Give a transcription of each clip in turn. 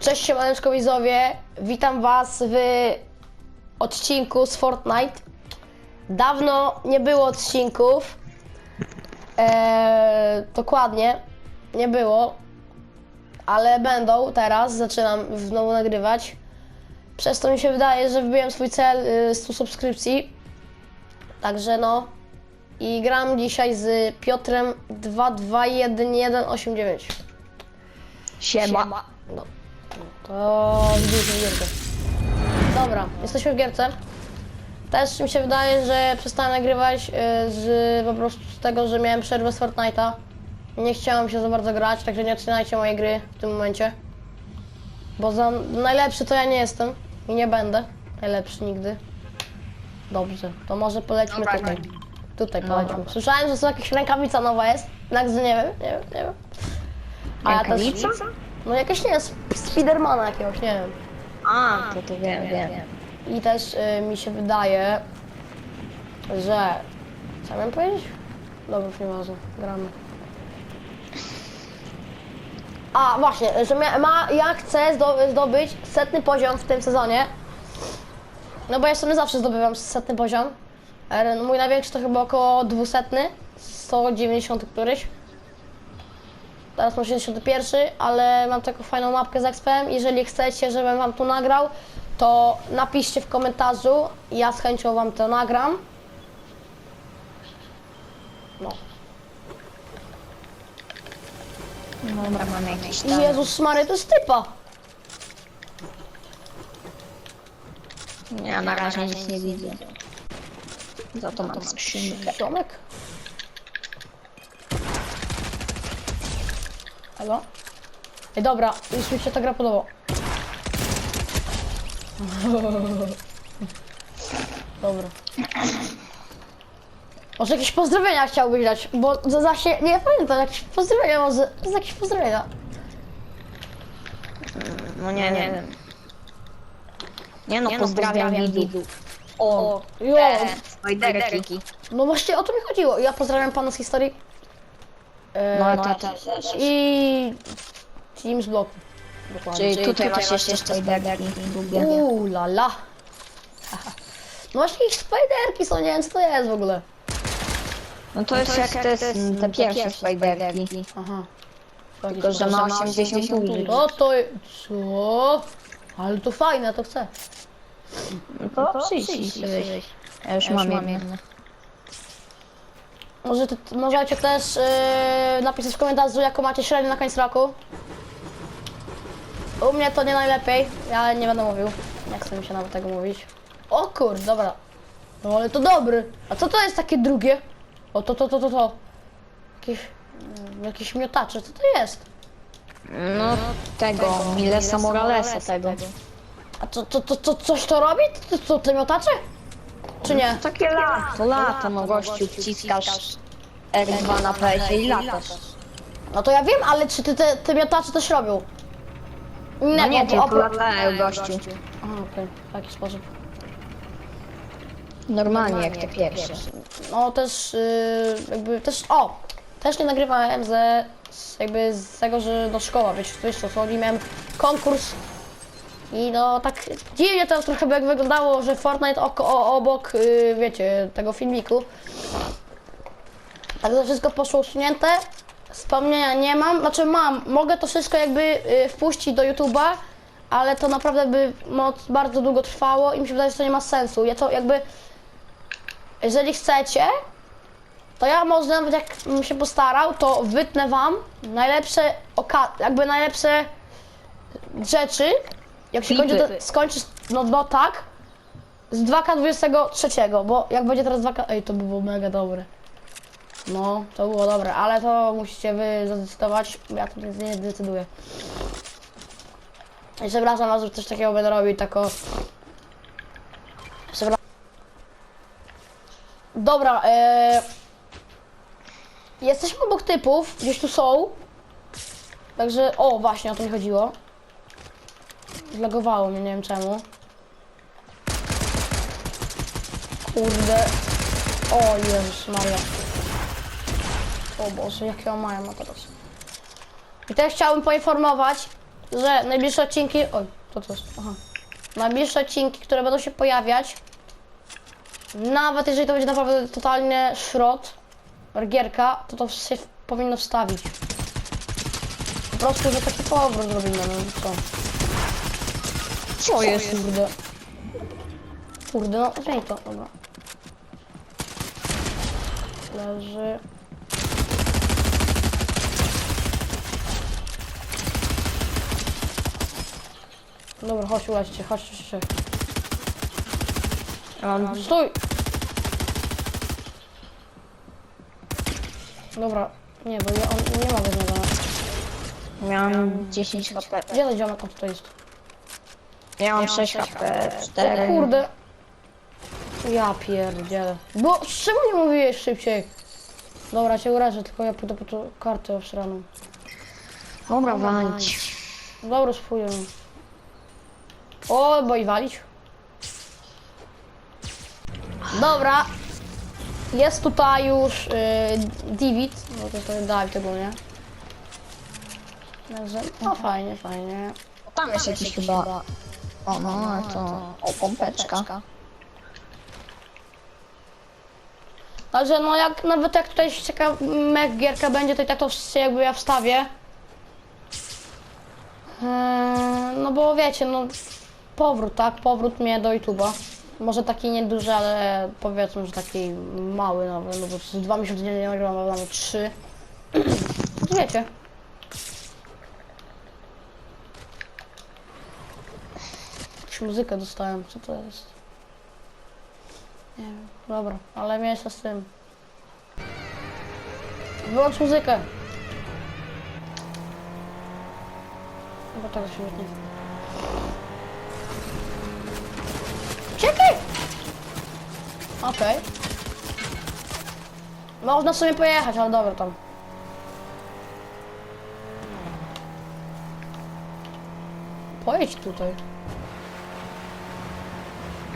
Cześć siemaneczko widzowie, witam was w odcinku z Fortnite. Dawno nie było odcinków, eee, dokładnie, nie było, ale będą teraz, zaczynam znowu nagrywać. Przez to mi się wydaje, że wbiłem swój cel y, 100 subskrypcji, także no i gram dzisiaj z Piotrem 221189. Siema. No. To widzimy gierkę. Dobra, jesteśmy w gierce. Też mi się wydaje, że przestałem nagrywać y, z po prostu z tego, że miałem przerwę z Fortnite'a. Nie chciałem się za bardzo grać, także nie oceniajcie mojej gry w tym momencie. Bo za najlepszy to ja nie jestem i nie będę najlepszy nigdy. Dobrze, to może polećmy Dobra, tutaj. no. Tutaj No. polećmy. Słyszałem, że są jakieś rękawica nowa jest, że nie wiem, nie wiem, nie wiem. A ja też? No jakieś nie, sp- Spidermana jakiegoś, nie wiem. A, to to wiem, wiem. I też y, mi się wydaje, że... Co miałem powiedzieć? Dobra, już nieważne, gramy. A, właśnie, że mia, ma, ja chcę zdo, zdobyć setny poziom w tym sezonie. No bo ja sobie zawsze zdobywam setny poziom. E, no Mój największy to chyba około 200, 190 któryś. Teraz mam 71, ale mam taką fajną mapkę z XPM. Jeżeli chcecie, żebym wam tu nagrał, to napiszcie w komentarzu. Ja z chęcią wam to nagram. No. Dobra, mamy tam. Jezus Mary, to jest typa. Ja na razie nic nie widzę. Za to mam skrzynkę. Ziomek? Halo? Ej, dobra, już mi się ta gra podoba. Dobra. Może jakieś pozdrowienia chciałbyś dać, bo za, za się, nie pamiętam, jakieś pozdrowienia może, z jakieś pozdrowienia. No nie, nie wiem. Nie no, pozdrawiam widzów. O, Jo, te Spiderki. no właśnie o to mi chodziło. Ja pozdrawiam pana z historii. E, No, to też. I Team z bloku. Dokładnie. Czyli tutaj masz jeszcze Spiderki. Lubię. Uuu, la la. No właśnie jakieś spiderki są, nie wiem co to jest w ogóle. No to jest jak te, te pierwsze Spiderki. Aha. Tylko, że ma 80 użyć. No to... Co? Ale to fajne, to chcę. No to przyjść sobie. Ja już mam jedno. Może ty, możecie też yy, napisać w komentarzu, jaką macie średnią na koniec roku. U mnie to nie najlepiej, ja nie będę mówił. Nie chcę mi się nawet tego mówić. O kurde, dobra. No ale to dobry. A co to jest takie drugie? O to, to, to, to, to. Jakieś, mm, jakieś miotacze, co to jest? No tego, Milesa Moralesa tego. A to, to, to, to coś to robi? To, to, te miotacze? Czy nie? Takie lato, lato, no gościu, wciskasz R2 na PS i latasz. No to ja wiem, ale czy ty te, te miotacze też robią? No nie, tylko latają gościu. Aha, okej, w taki sposób. Normalnie jak te pierwsze. No też yy, jakby też o! Też nie nagrywałem ze z, jakby z tego, że do szkoła, wiecie, wiecie co chodzi, miałem konkurs i no tak dziwnie to trochę by jak wyglądało, że Fortnite oko, obok, yy, wiecie, tego filmiku. Tak to wszystko poszło usunięte. Wspomnienia nie mam, znaczy mam, mogę to wszystko jakby yy, wpuścić do YouTube'a, ale to naprawdę by moc, bardzo długo trwało i mi się wydaje, że to nie ma sensu. Ja to jakby jeżeli chcecie, to ja może nawet jak bym się postarał, to wytnę wam najlepsze jakby najlepsze rzeczy, jak się kończy, to, skończy, no, no tak, z 2K23, bo jak będzie teraz 2K, ej to by było mega dobre. No, to było dobre, ale to musicie wy zadecydować, ja to nie, nie decyduję. I przepraszam was, że coś takiego będę robił, tako... Przepraszam. Dobra, e... Jesteśmy obok typów, gdzieś tu są. Także, o właśnie, o to mi chodziło. Zlagowało mnie, nie wiem czemu. Kurde. O Jezus Maria. O Boże, jakiego mają ma teraz. I też chciałbym poinformować, że najbliższe odcinki... Oj, to co jest? Aha. Najbliższe odcinki, które będą się pojawiać, nawet jeżeli to będzie naprawdę totalnie szrot, gierka, to to się powinno wstawić. Po prostu, że taki powrót zrobimy, no co? Co jest? Kurde. Kurde, no zmień to, dobra. Leży. Dobra, chodź, ulećcie, chodź, chodź, chodź. Mam Stój! Dobra, nie, bo ja on, nie z niego. Miałem 10 HP. Gdzie ten ziomek on tutaj jest? Ja mam 6 HP. 4. O kurde. Ja pierdzielę. Bo czemu nie mówiłeś szybciej? Dobra, cię urażę, tylko ja pójdę po tą kartę obsraną. Dobra, walić. Dobra, spójrz. O, bo i walić. Dobra. Jest tutaj już yy, David, no to sobie David ogólnie. Także, no fajnie, fajnie. Tam jest jakiś chyba... O no, ale to... O, pompeczka. Także no jak nawet jak tutaj czeka mech gierka będzie, to i tak to się jakby ja wstawię. Eee, no bo wiecie, no powrót, tak? Powrót mnie do YouTube'a. Może taki nieduży, ale powiedzmy, że taki mały nowy, no bo dwa miesiące nie nagrywam, a mamy trzy. No wiecie. Muzykę dostałem, co to jest? Nie wiem, dobra, ale mniejsza z tym. Wyłącz muzykę. Chyba tak świetnie. Czekaj! Okej. Można sobie pojechać, ale dobra tam. Pojedź tutaj.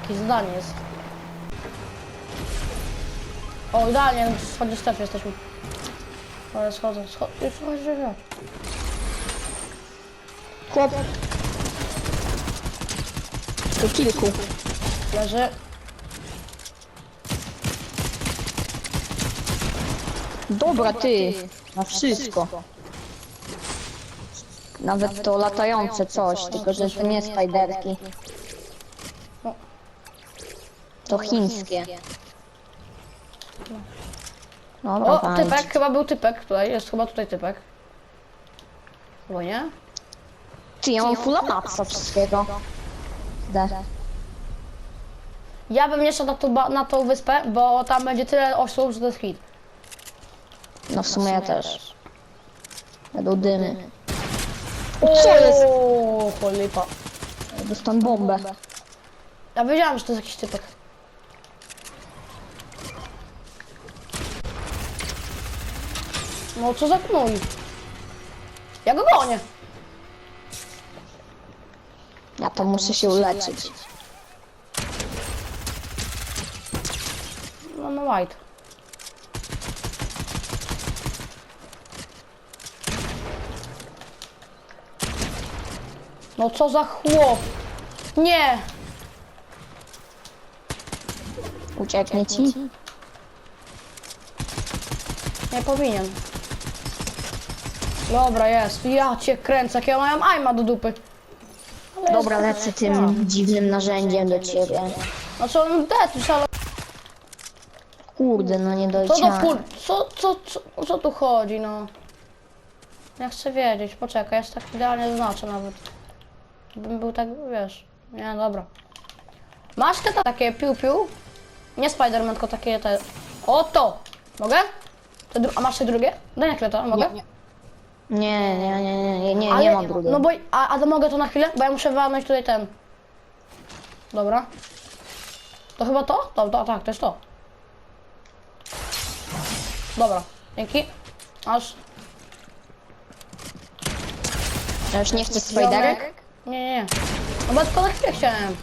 Jakieś zadanie jest. O, idealnie, schodzi step jesteśmy. Ale schodzę, schodzę, chodź, chodź. Chłop. Tu kilku. Leży. Dobra, ty. Na wszystko. Nawet to latające coś, tylko że to nie spiderki. To chińskie. Dobra, O, walić. typek, chyba był typek tutaj, jest chyba tutaj typek. Chyba nie? Ty, ja mam full mapsa wszystkiego. Da. Ja bym nie szedł na, na tą wyspę, bo tam będzie tyle osób, że to jest hit. No w sumie ja też. Będą dymy. Co jest? O, cholipa. Dostałem bombę. Ja wiedziałam, że to jest jakiś typek. No co za gnój? Ja go gonię. Ja to muszę się uleczyć. No, no white. No co za chłop? Nie! Ucieknie ci? Nie powinien. Dobra, jest. Ja cię kręcę, jak ja mam aima do dupy. Ale Dobra, jest- lecę tym dziwnym narzędziem do ciebie. Znaczy on dead już, ale Kurde, no nie co do doleciałem. kur... Co, co, co, o co tu chodzi, no? Ja chcę wiedzieć, poczekaj, ja się tak idealnie zaznaczę nawet. Bym był tak, wiesz... Nie, dobra. Masz te ta- takie piu-piu? Nie Spiderman, tylko takie te... O to! Mogę? Te dru... A masz te drugie? Daj na to, mogę? Nie, nie, nie, nie, nie, nie, Ale- nie mam drugiej. No bo, a, a to mogę to na chwilę? Bo ja muszę walnąć tutaj ten. Dobra. To chyba to? To, to tak, to jest to. Dobra, dzięki. Aż. Ja już nie chcę spiderek? Nie, nie, nie. No bo tylko na chwilę chciałem.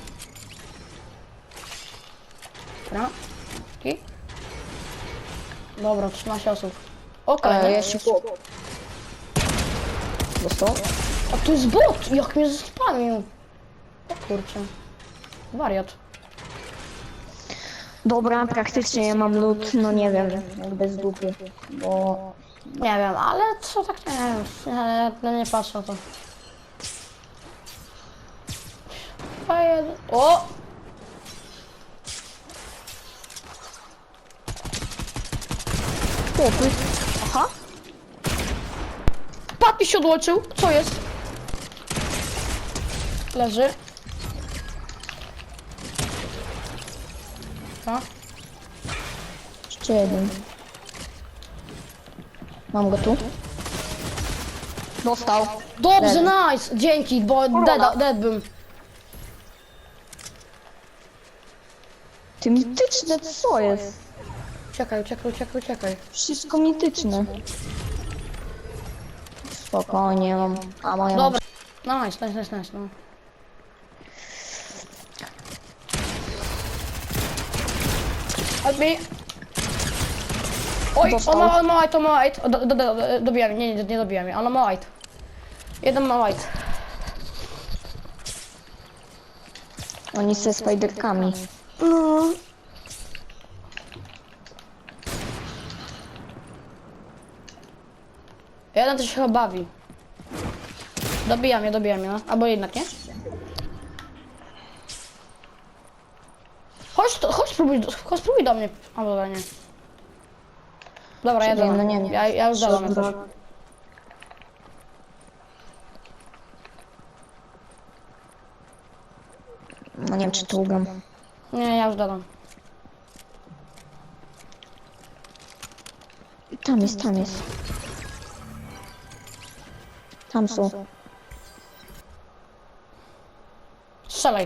Dobra. Dzięki. Dobra, 13 osób. Okej. E, no. jeszcze. Dostał? A tu jest bot! Jak mnie spamił! O kurczę. Wariat. Dobra, praktycznie ja mam lód, no nie wiem, jak bez dupy, bo... Nie wiem, ale co tak nie wiem. Nie, nie, nie patrzę to. Fajne. O! Chłopy. Mi się odłączył. Co jest? Leży. A? Jeszcze jeden. Mam go tu. Dostał. Dobrze, nice! Dzięki, bo dead, dead bym. Ty mityczne, co jest? Czekaj, czekaj, czekaj, czekaj. Wszystko mityczne. Spokojnie, mam... A moja Dobra. Nice, nice, nice, nice, no. Help me. Oj, on ma, on ma white, on ma white. Do, do, do, dobijam, nie, nie, nie dobijam mnie, on ma white. Jeden ma white. Oni ze spiderkami. No. Jeden to się chyba bawi. Dobijam je, dobijam je, no. Albo jednak nie? Chodź, to, chodź spróbuj, chodź spróbuj do mnie. A dobra, nie. Dobra, ja no nie, nie. Ja, ja już dodam jakoś. No nie wiem, czy tu. Nie, ja już dodam. Tam jest, tam jest. Tam są. Strzelaj.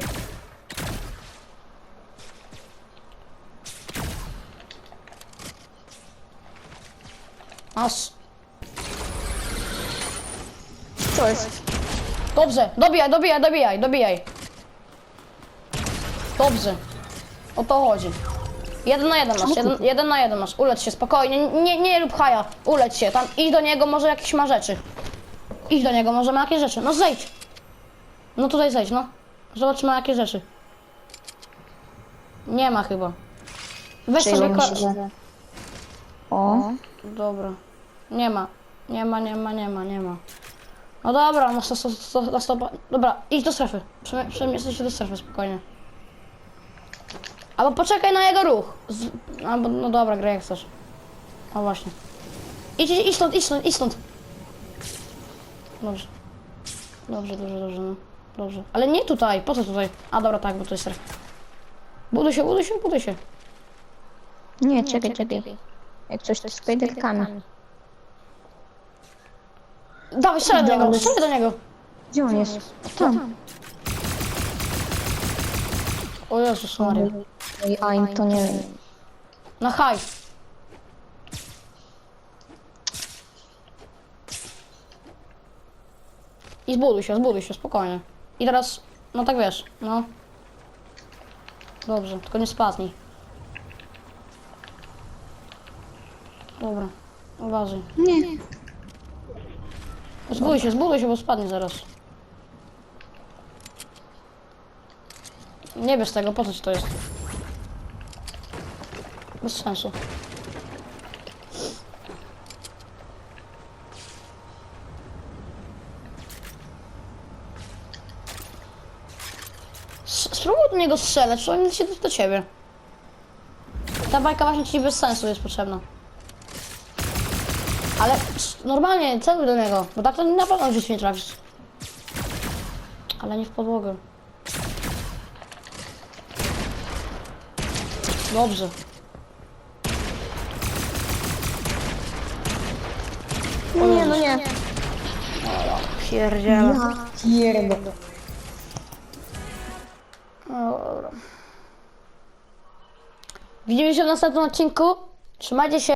Aż. Co jest? Dobrze, dobijaj, dobijaj, dobijaj, dobijaj. Dobrze. O to chodzi. Jeden na jeden masz, jeden, jeden na jeden masz. Ulecz się spokojnie, nie, nie rób haja. Ulecz się, tam idź do niego, może jakieś ma rzeczy. Idź do niego, może ma jakieś rzeczy. No zejdź. No tutaj zejdź, no. Zobacz, ma jakieś rzeczy. Nie ma chyba. Weź sobie ko-. O, Dobra. Nie ma. Nie ma, nie ma, nie ma, nie ma. No dobra, no sto, sto, sto, na stopa. Dobra, idź do strefy. Przemie- Przemieszczaj się do strefy, spokojnie. Albo poczekaj na jego ruch. Z... Albo, no dobra, graj jak chcesz. O właśnie. Idź, idź, idź stąd, idź stąd, idź stąd. Dobrze. Dobrze, dobrze, dobrze, no. Dobrze. Ale nie tutaj, po co tutaj? A dobra, tak, bo to jest strefa. Buduj się, buduj się, buduj się. nie, czekaj, czekaj. Jak coś to spiderkami. Dawaj, strzelaj do niego, strzelaj do niego. Gdzie on jest? Tam. O Jezus Maria. Oj, Aim, to nie wiem. Na haj. I zbuduj się, zbuduj się, spokojnie. I teraz, no tak wiesz, no. Dobrze, tylko nie spadnij. Dobra, uważaj. Nie. Zbuduj się, zbuduj się, bo spadnie zaraz. Nie bierz tego, po co ci to jest? Bez sensu. S- Spróbuj do niego strzelać, czy on się do, do ciebie. Ta bajka właśnie ci bez sensu jest potrzebna. Ale normalnie celuj do niego, bo tak to na pewno w życiu nie trafisz. Ale nie w podłogę. Dobrze. No nie, no nie. Pierdziele. Pierdol. Dobra. Widzimy się w następnym odcinku. Trzymajcie się.